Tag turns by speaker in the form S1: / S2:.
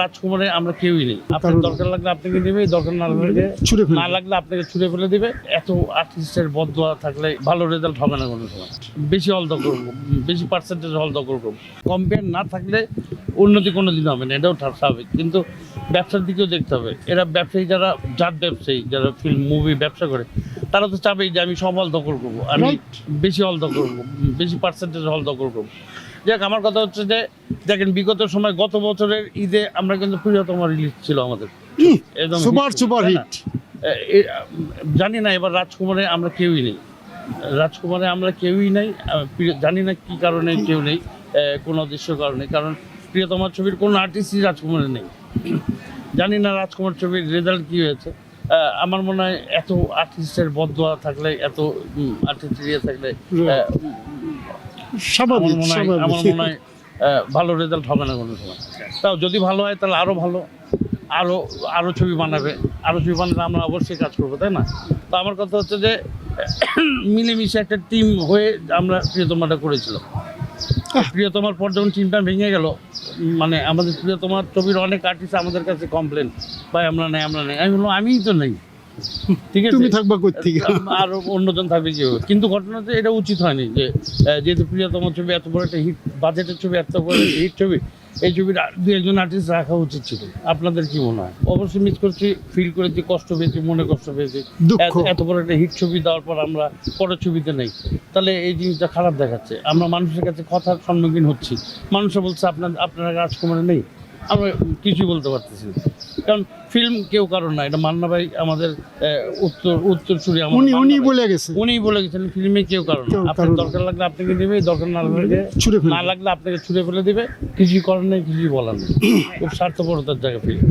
S1: রাজকুমারে আমরা কেউই নেই। আপনার দরকার লাগলে আপনাকে দেবে দরকার না লাগলে
S2: ছুঁড়ে
S1: না লাগলে আপনাকে ছুড়ে ফেলে দিবে। এত আর্টিস্টের বদয়া থাকলে ভালো রেজাল্ট হবে না কোনো সময়। বেশি হল দখল করব বেশি পার্সেন্টেজ হল দখল করব। কম্পেয়ার না থাকলে উন্নতি কোনো দিন হবে না এটাও স্বাভাবিক। কিন্তু ব্যবসার দিকেও দেখতে হবে। এরা ব্যবসায়ী যারা যার ব্যবসায়ী যারা ফিল্ম মুভি ব্যবসা করে তারা তো চাবেই যে আমি সব হল দখল করব আমি বেশি হল দখল করব বেশি পার্সেন্টেজ হল দখল করব। যাক আমার কথা হচ্ছে যে দেখেন বিগত সময় গত বছরের ঈদে আমরা কিন্তু প্রিয়তম রিলিজ ছিল আমাদের। একদম
S2: সুপার সুপার হিট
S1: জানি না এবার রাজকুমারে আমরা কেউই নেই। রাজকুমারে আমরা কেউই নেই জানি না কি কারণে কেউ নেই কোনো অদৃশ্য কারণে কারণ প্রিয়তমার ছবির কোনো আর্টিস্টই রাজকুমারে নেই। জানি না রাজকুমার ছবির রেজাল্ট কি হয়েছে। আমার মনে হয় এত আর্টিস্টের বদয়া থাকলে এত আর্টিস্ট ইয়ে থাকলে
S2: স্বাভাবিক
S1: মনে হয় আমার মনে হয় ভালো রেজাল্ট হবে না কোনো সময়। তাও যদি ভালো হয় তাহলে আরও ভালো আরও আরও ছবি বানাবে। আরও ছবি বানালে আমরা অবশ্যই কাজ করব তাই না? তো আমার কথা হচ্ছে যে মিলেমিশে একটা টিম হয়ে আমরা প্রিয়তমাটা করেছিলাম। প্রিয়তমার পর যখন টিমটা ভেঙে গেল মানে আমাদের প্রিয়তমার ছবির অনেক আর্টিস্ট আমাদের কাছে কমপ্লেন ভাই আমরা নেই আমরা নেই। আমি বললাম আমিই তো নেই। ঠিক আছে?
S2: তুমি থাকবা করতে
S1: আর অন্যজন থাকবে কি কিন্তু ঘটনাতে এটা উচিত হয়নি যে যেহেতু প্রিয়তমার ছবি এত বড় একটা হিট বাজেটের ছবি এত বড় হিট ছবি এই ছবির দু একজন আর্টিস্ট রাখা উচিত ছিল। আপনাদের কি মনে হয়? অবশ্যই মিস করছি ফিল করেছি কষ্ট পেয়েছি মনে কষ্ট পেয়েছি। এত- বড় একটা হিট ছবি দেওয়ার পর আমরা পরের ছবিতে নেই। তাহলে এই জিনিসটা খারাপ দেখাচ্ছে। আমরা মানুষের কাছে কথার সম্মুখীন হচ্ছি। মানুষে বলছে আপনার আপনারা রাজকুমারে নেই। আমরা কিছুই বলতে পারতেছি না। কারণ ফিল্ম কেউ কারণ না। এটা মান্না ভাই আমাদের উত্তর উত্তর সুরি
S2: উনি উনি বলে গেছে।
S1: উনি বলে গেছেন ফিল্মে কেউ কারণ না। আপনার দরকার লাগলে আপনাকে দেবে দরকার না লাগলে
S2: ছুঁড়ে।
S1: না লাগলে আপনাকে ছুড়ে ফেলে দেবে। কিছুই করার নেই কিছুই বলার নেই। খুব স্বার্থপরতার জায়গা ফিল্ম